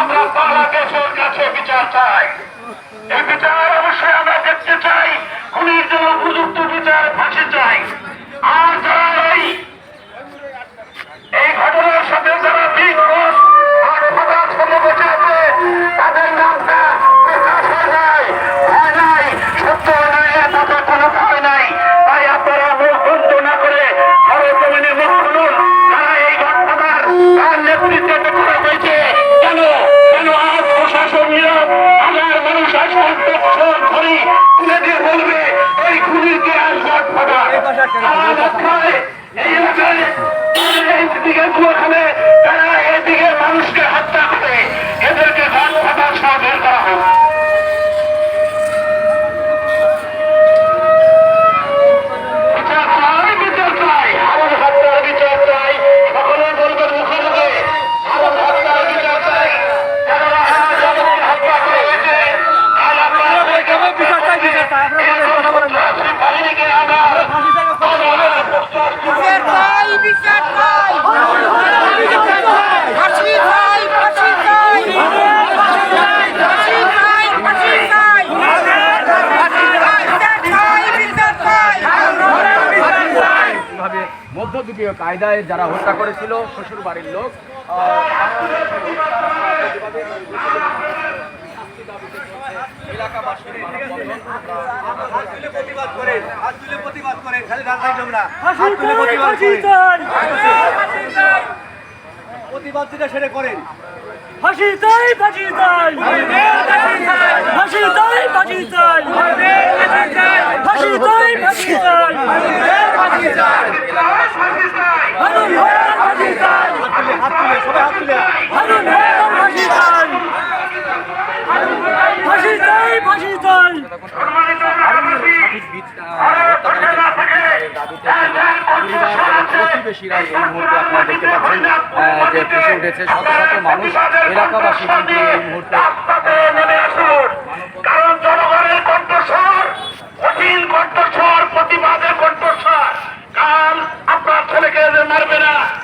আমরা বাংলাদেশের কাছে বিচার চাই। এতে যাওয়ার অবশ্যই আমরা তুলে দিয়ে বলবে এই খুনির কে আর গড এই এইদিকে এদিকে মানুষকে হত্যা করে। দ্বিতীয় কায়দায় যারা হত্যা করেছিল শ্বশুর বাড়ির লোক প্রতিবাদ যেটা সেটা করেন ফাঁসি তাই ফাঁসি তাই প্রতিবেশীরা এই মুহূর্তে আপনারা দেখতে পাচ্ছেন যে ফেসে উঠেছে শত শত মানুষ এলাকাবাসী কিন্তু এই মুহূর্তে de Marbella.